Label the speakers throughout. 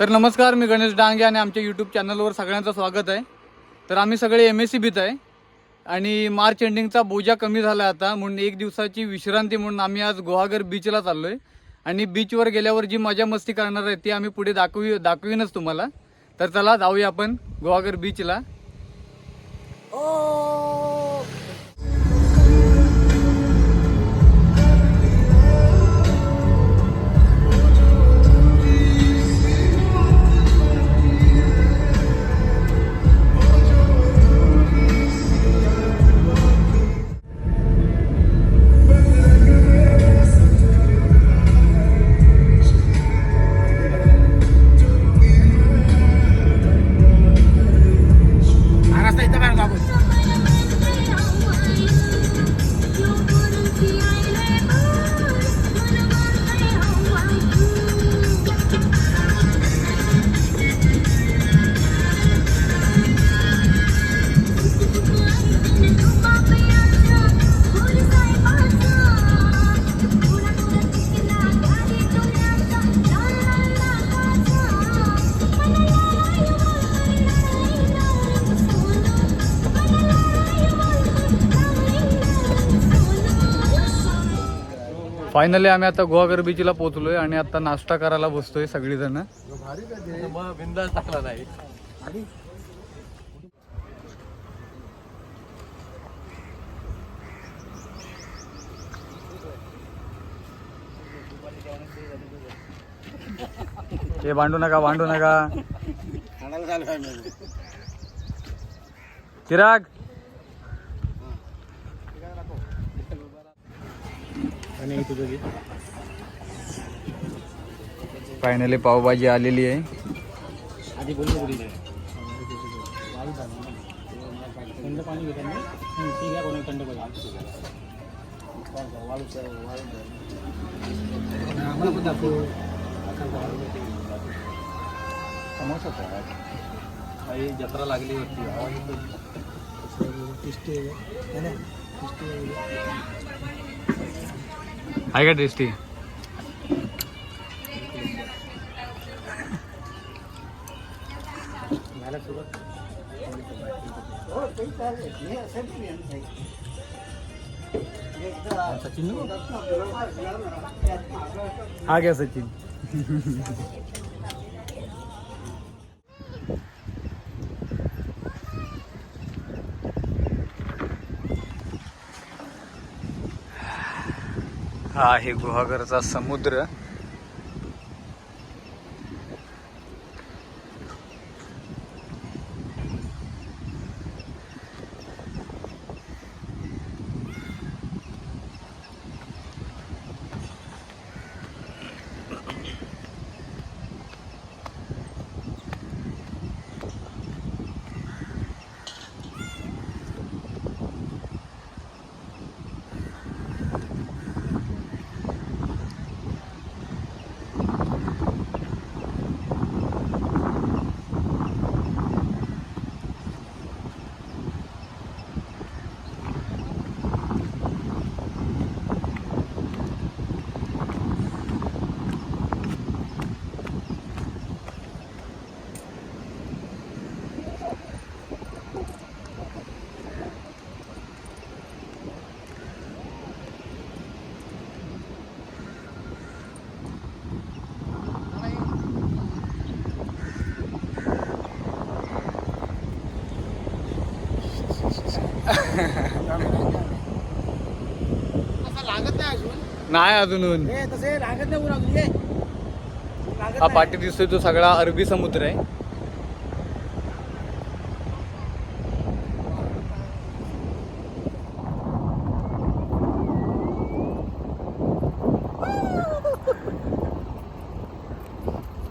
Speaker 1: तर नमस्कार मी गणेश डांगे आणि आमच्या यूट्यूब चॅनलवर सगळ्यांचं स्वागत आहे. तर आम्ही सगळे एम एस सी बीत आहे आणि मार्च एंडिंगचा बोजा कमी झाला आता. म्हणून एक दिवसाची विश्रांती म्हणून आम्ही आज गुहागर बीचला चाललो आहे आणि बीचवर गेल्यावर जी मजा मस्ती करणार आहे ती आम्ही पुढे दाखवी दाखवीनच तुम्हाला. तर चला जाऊया आपण गुहागर बीचला
Speaker 2: रस्ता
Speaker 1: फायनली आम्ही आता गुहागर बीचला पोहोचलोय आणि आता नाश्ता करायला बसतोय सगळीजण.
Speaker 2: बिंदास टाकला नाही
Speaker 1: हे भांडू नका भांडू नका. चिराग! फायनली पावभाजी आलेली आहे.
Speaker 2: आधी बोललो बोली नाही थंड पाणी घेतात ना? ती घ्या कोणी थंड पण. जत्रा लागली होती. आवाज़ येतो
Speaker 1: आहे का टेस्टी
Speaker 2: सचिन
Speaker 1: हा घ्या सचिन. हा आहे गुहागरचा समुद्र.
Speaker 2: असं लागत नाही अजून.
Speaker 1: नाही अजून
Speaker 2: तसे लागत नाही ऊन अजून लागत
Speaker 1: हा
Speaker 2: नाही.
Speaker 1: पाठी दिसतोय तो सगळा अरबी समुद्र आहे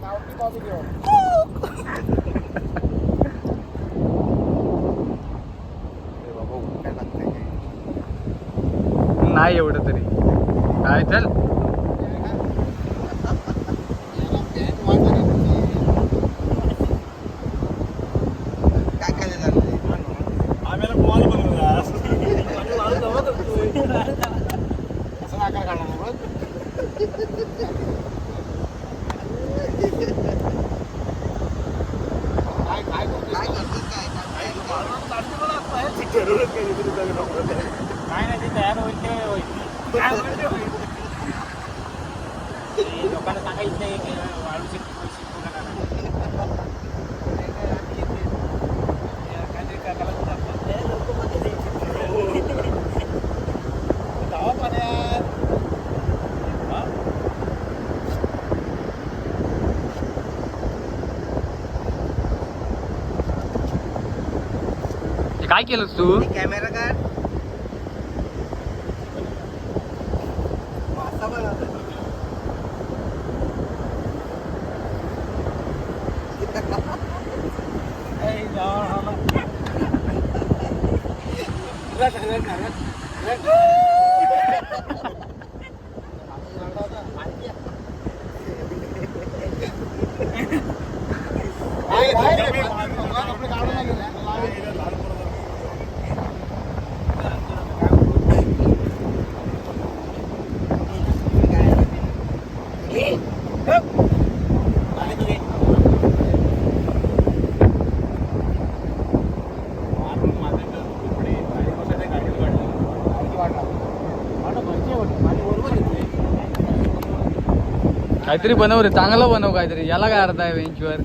Speaker 2: गावठी बाबी घेऊ. काय लागतंय काय?
Speaker 1: नाही एवढं तरी काय चल
Speaker 2: काय काय झालं असं आकार काढणार ना बघ.
Speaker 3: काय नाही ते तयार होईल ते होईल काय होईल ते होईल. ते लोकांना सांगायचं नाही की वाळूचे पैसे कोणाला नाही.
Speaker 1: हे म्हणजे काय केलंस तू?
Speaker 4: कॅमेरा काय
Speaker 1: काहीतरी बनव रे चांगलं बनव काहीतरी. याला काय अर्थ आहे बेंचवर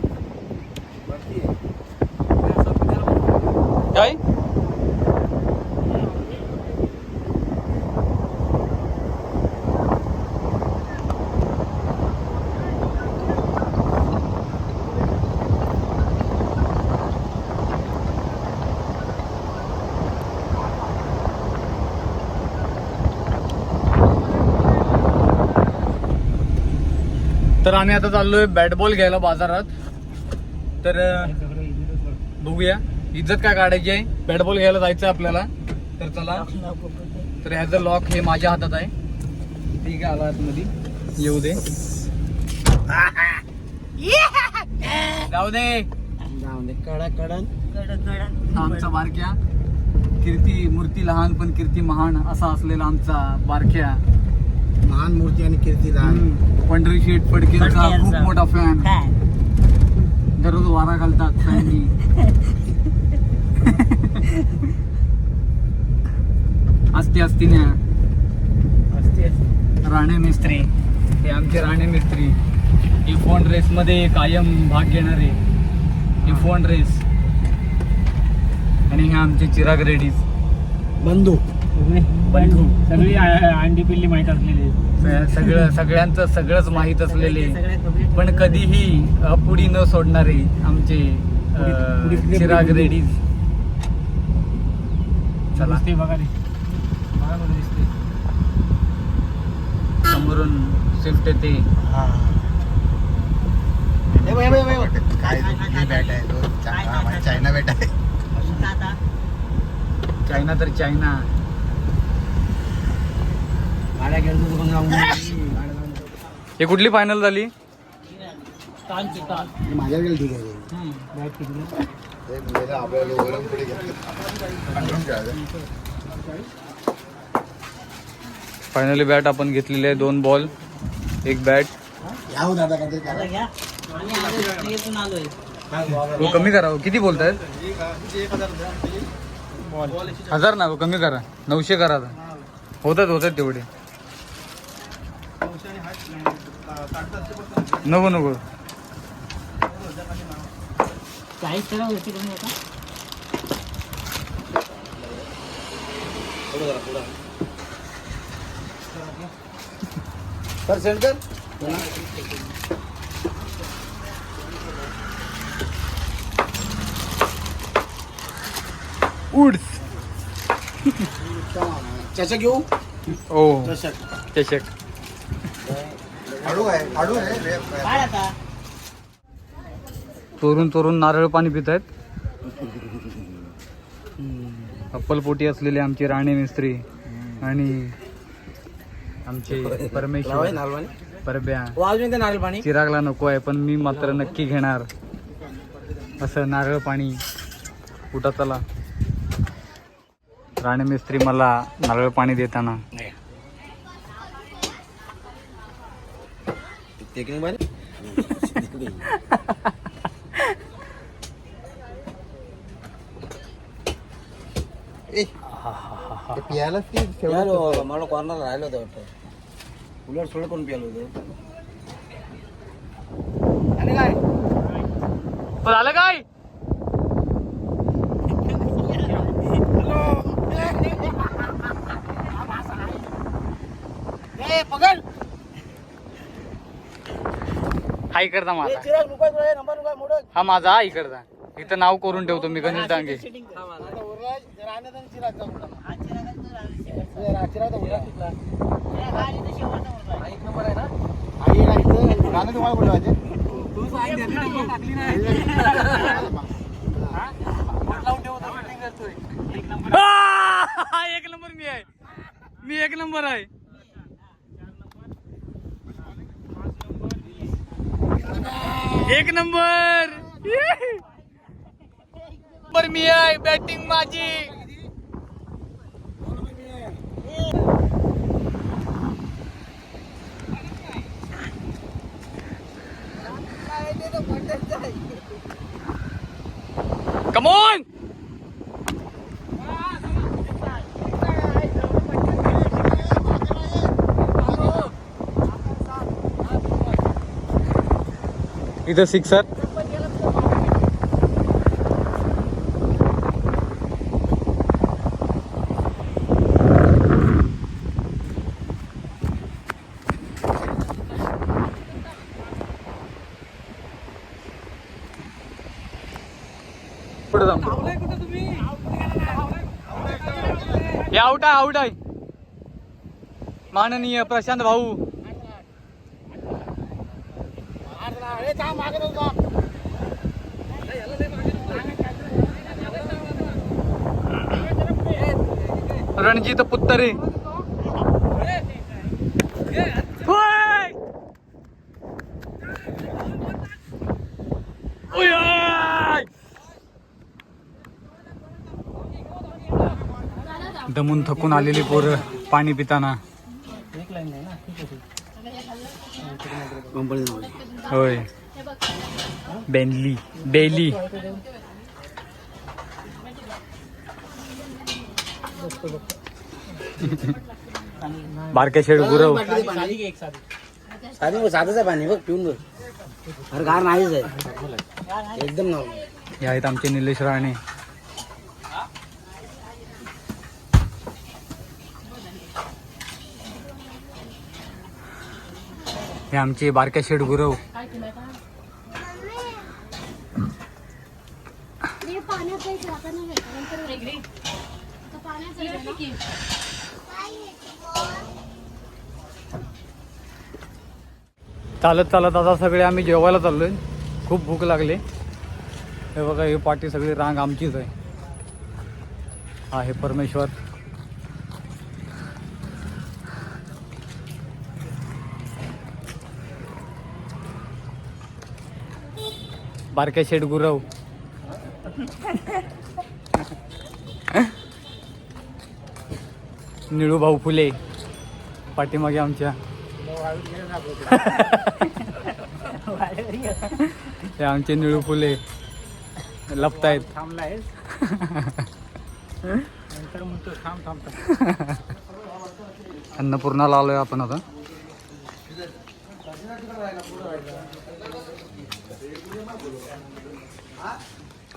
Speaker 1: काय? तर आम्ही आता चाललोय बॅट बॉल घ्यायला बाजारात. तर बघूया. इज्जत काय काढायची आहे? बॅट बॉल घ्यायला जायचं आहे आपल्याला. तर चला. तर ह्याचं लॉक हे माझ्या हातात आहे. ठीक आहे आला आतमध्ये. येऊ दे. जाऊ दे.
Speaker 4: कडा कडन
Speaker 1: आमचा बारक्या. कीर्ती मूर्ती लहान पण कीर्ती महान असा असलेला आमचा बारक्या.
Speaker 4: महान मूर्ती आणि कीर्ती लहान
Speaker 1: हम्म, पंढरी शेठ फडकेंचा खूप. मोठा फॅन दररोज वारा घालतात फॅननी असते असती ना राणे मिस्त्री. हे आमचे राणे मिस्त्री. ही फोन रेस मध्ये कायम भाग घेणारे. ही फोन रेस आणि हे आमचे चिराग रेडीज
Speaker 4: बंधू.
Speaker 3: सगळी आ- अंडी पिल्ली माहीत असलेली
Speaker 1: स- सगळं सगळ्यांचं सगळंच माहीत असलेले पण कधीही अपुडी न सोडणारे आमचे
Speaker 4: पुढे-
Speaker 1: चिराग रेडीज चला
Speaker 3: दिसते बघा दिसते
Speaker 1: समोरून स्विफ्ट येते
Speaker 4: काय बॅट आहे तो चायना बॅट आहे
Speaker 1: चायना तर चायना हे कुठली फायनल झाली?
Speaker 4: ठीक
Speaker 3: किती
Speaker 1: फायनली बॅट आपण घेतलेली आहे दोन बॉल एक बॅट
Speaker 4: घ्या हो दादा काहीतरी करा.
Speaker 1: हो कमी करा हो. किती बोलतायत? हजार ना हो, कमी करा. नऊशे करा होतात होतात तेवढे. नको नको.
Speaker 3: चाळीस टका होती कमी होता
Speaker 4: कर सेंड कर.
Speaker 1: उड्स.
Speaker 4: चषक घेऊ?
Speaker 1: ओ.
Speaker 4: चषक.
Speaker 1: चषक.
Speaker 4: हाडू आहे हाडू आहे. रे.
Speaker 3: काय आता.
Speaker 1: चोरून चोरून नारळ पाणी पित आहेत. अप्पलपोटी असलेले आमचे राणे मिस्त्री आणि आमचे परमेश्वर. परब्या.
Speaker 4: नारळ पाणी.
Speaker 1: चिरागला नको आहे पण मी मात्र नक्की घेणार. असं नारळ पाणी कुठं चला राणे मिस्त्री मला नारळ पाणी देताना
Speaker 4: टेकिंग बाय घ्यायलाच की
Speaker 3: प्यालो
Speaker 4: शेवट
Speaker 3: मला कॉर्नर राहिलं होतं वाटतं. उलट सोड करून प्यालो होतं? काय
Speaker 1: झालं काय
Speaker 3: ए पकड
Speaker 1: हा इकडचा माझा. हा माझा हा इकडचा इथं नाव करून ठेवतो मी गणेश डांगे एक नंबर मी आहे. मी एक नंबर आहे. एक नंबर. नंबर मी आहे बॅटिंग माझी. इथं सिक्सर हे आउट आहे आउट आहे. माननीय प्रशांत भाऊ. रणजित मागत होय! ओय, आय! दमून थकून आलेली पोरं पाणी पिताना होय बेनली बेली बारके शेड गुरव.
Speaker 3: साधी साधंच आहे पाणी बघ पिऊन बघ अरे गार नाहीच आहे एकदम ना
Speaker 1: हे आहेत आमचे निलेश राणे. हे आमचे बारक्या शेड गुरव
Speaker 2: हे पाण्यात जायचं आता नाही भेटत. नंतर भेटेल. तर पाण्यात जायचं ना.
Speaker 1: चालत चालत आता सगळे आम्ही जेवायला चाललोय. खूप भूक लागली. हे बघा ही पाठी सगळी रांग आमचीच आहे. हा हे परमेश्वर. बारक्या शेठ गुरव. निळू भाऊ फुले पाठीमागे आमच्या. आमचे निळू फुले लपतायत.
Speaker 3: थांबलाय
Speaker 1: अन्नपूर्णाला आलोय आपण आता.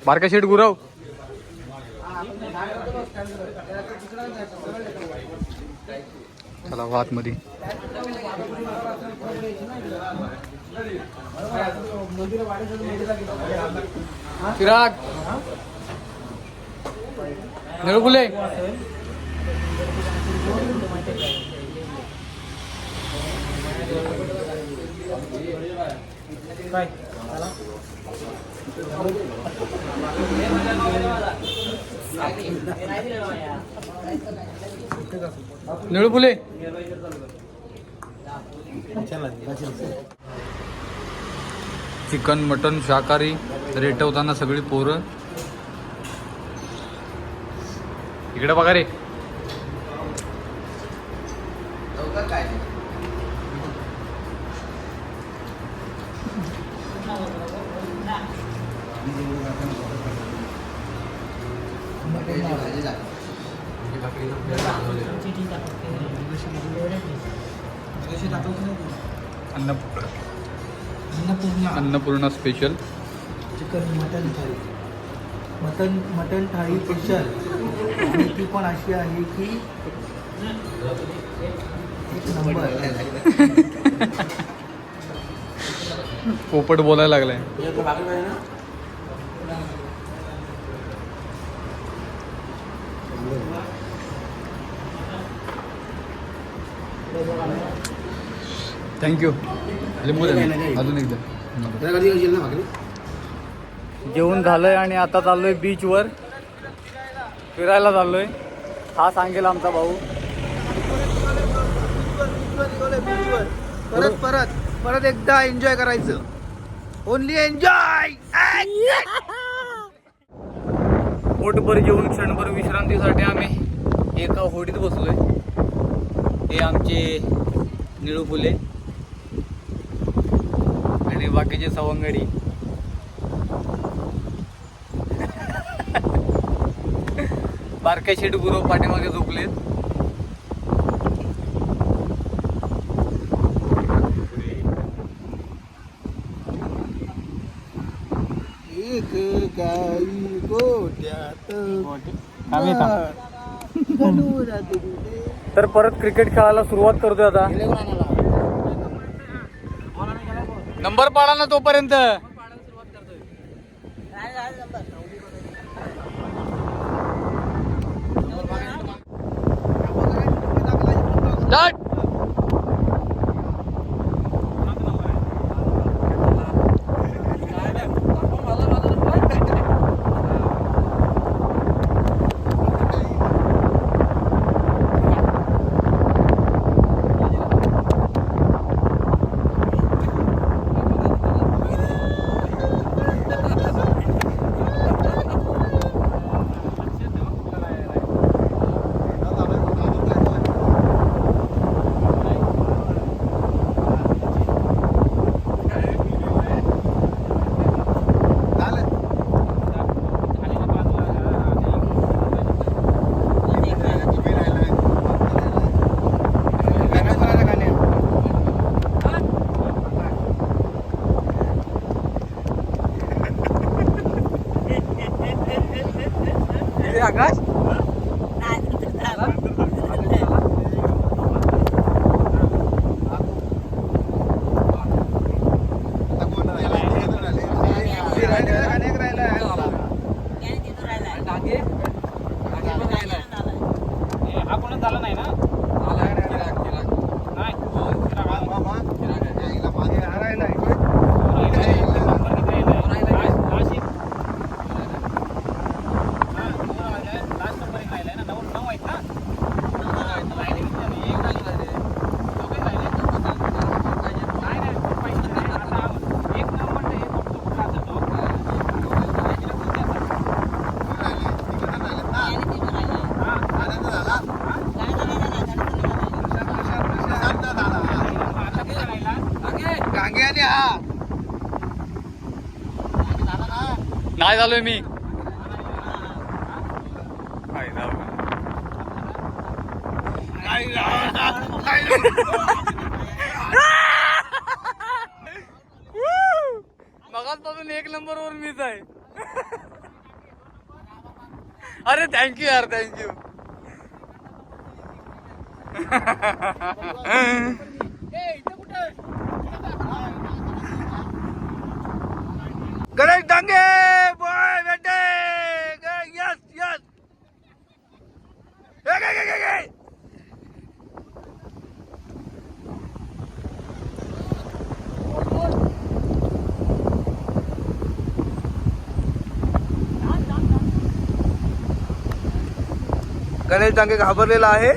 Speaker 1: बारका शेठ गुराव. चला वात मध्ये चिराग. निळगुले फुले.
Speaker 3: काय?
Speaker 1: निळू फुले. चिकन मटन शाकाहारी रेटवताना सगळी पोरं. इकडे बघा रे. Annapurna Annapurna special
Speaker 5: chicken mutton thali. Mutton mutton thali special आणि ती पण अशी आहे की एक नंबर.
Speaker 1: पोपट बोलायला लागलाय. थँक्यू लिंबू द्या ना. अजून एकदा. जेवण झालंय आणि आता चाललोय बीचवर फिरायला चाललोय. हा सांगेल आमचा भाऊ.
Speaker 5: परत परत परत एकदा एन्जॉय करायचं. ओनली एन्जॉय
Speaker 1: पोटभर जेवून क्षणभर विश्रांतीसाठी आम्ही एका होडीत बसलोय. हे आमचे निळू फुले. बाकीचे सवंगडी. बारक्या शेट गुरु पाठीमागे झोपलेत.
Speaker 5: एक गाई गोट्यात.
Speaker 1: तर परत क्रिकेट खेळायला सुरुवात करतोय आता. नंबर पाडा ना तोपर्यंत. स्टार्ट नाही मी. हाय, एक नंबर वर मीच आहे. अरे थँक्यू यार thank you
Speaker 5: Ganesh Dange boy बेटे यस यस. गणेश डांगे घाबरलेला आहे.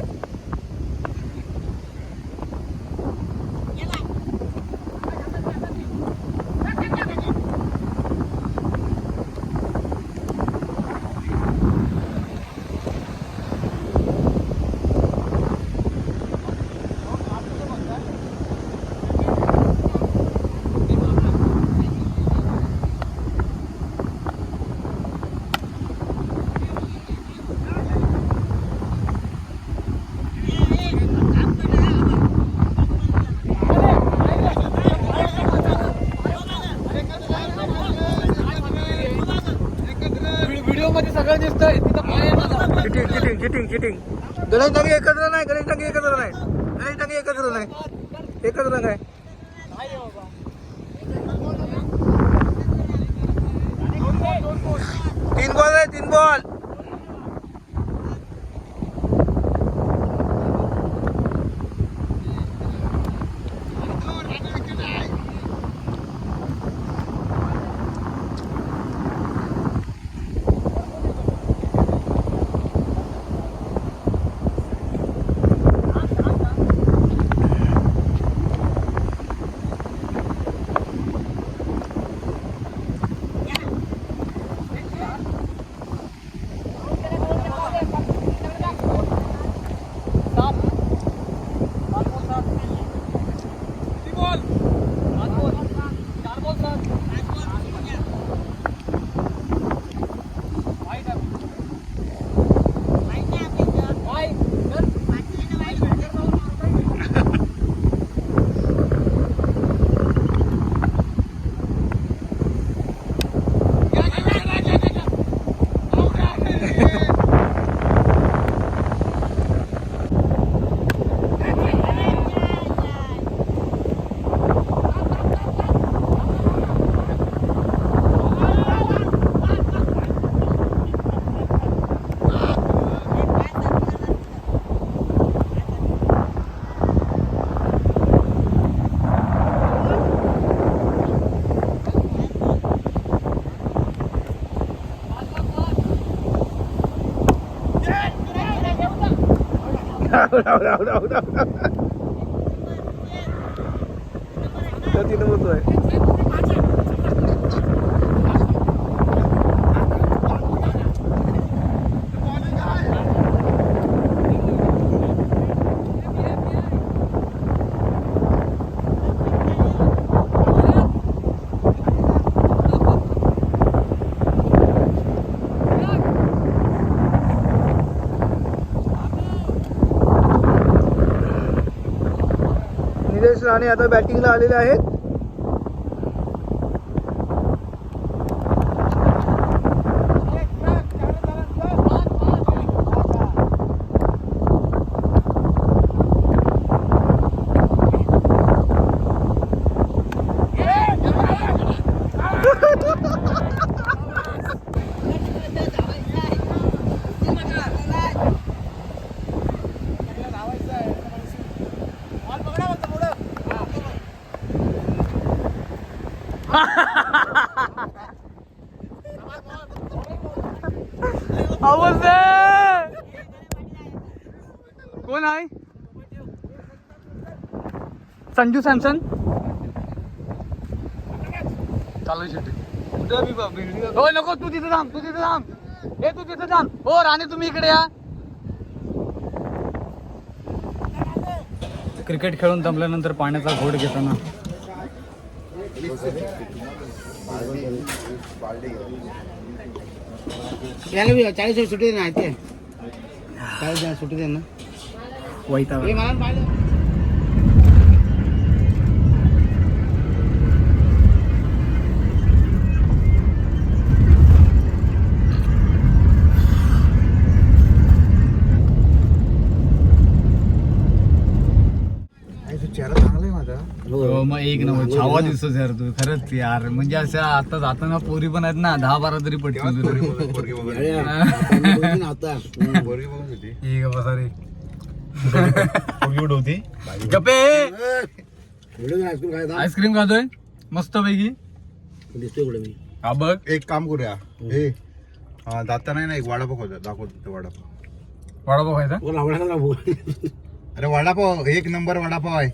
Speaker 5: चिटिंग चिटिंग चिटिंग गणेश टाकी एकत्र नाही गणेश टाकी एकत्र नाही. गणेश टाकी एकत्र नाही. एकत्र काय đâu đâu đâu đâu đâu. Tôi tin nó một tuổi. आणि आता बॅटिंगला आलेले आहेत.
Speaker 1: संजू सॅमसन. चालू शेट्टी हो नको तू तिथे थांब तू तिथे थांब. ए तू तिथे थांब. हो राणे तुम्ही इकडे या. क्रिकेट खेळून दमल्यानंतर पाण्याचा घोड घेताना.
Speaker 3: चाळीस दिवस सुट्टी दे ना ते. चाळीस दिवस सुट्टी दे ना
Speaker 1: वैता एक नंबर. छावा दिसतोस यार तू. खरंच यार. म्हणजे असं आता जाताना पोरी पण आहेत ना दहा बारा तरी पटकन
Speaker 4: बघून. होती?
Speaker 3: व्हिडिओ आईस्क्रीम खायचा?
Speaker 1: आईस्क्रीम खातोय? मस्त पैकी
Speaker 3: दिसतोय कुठे मी?
Speaker 1: हा बघ.
Speaker 4: एक काम करूया. ए हा जाताना ना एक वडापाव होता दाखवतो तो वडापाव.
Speaker 1: वडापाव खायचा?
Speaker 3: कोण आवडला भाऊ
Speaker 4: अरे वडापाव. एक नंबर वडापाव आहे.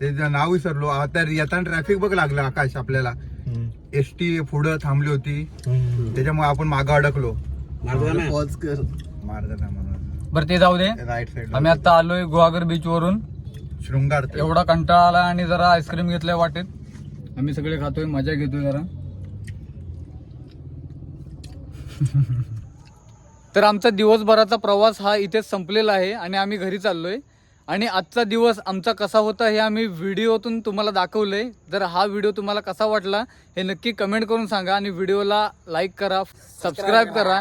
Speaker 4: ते जे नाव विसरलो आता येताना ट्रॅफिक बघ लागलं आकाश आपल्याला. एस टी पुढं थांबली होती. त्याच्यामुळे आपण मागं अडकलो. पॉज कर. मार्ग नाही म्हणून
Speaker 1: बरं ते जाऊ दे.
Speaker 4: राईट साईड
Speaker 1: आम्ही आता आलोय गुहागर बीच वरून.
Speaker 4: शृंगार ते.
Speaker 1: एवढा कंटाळा आला आणि जरा आईस्क्रीम घेतलाय वाटेत. आम्ही सगळे खातोय मजा घेतोय जरा. तर आमचा दिवसभराचा प्रवास हा इथेच संपलेला आहे आणि आम्ही घरी चाललोय. आणि आजचा दिवस आमचा कसा होता हे आम्ही व्हिडिओतून तुम्हाला दाखवलं आहे जर हा व्हिडिओ तुम्हाला कसा वाटला हे नक्की कमेंट करून सांगा आणि व्हिडिओला लाईक करा सबस्क्राईब करा.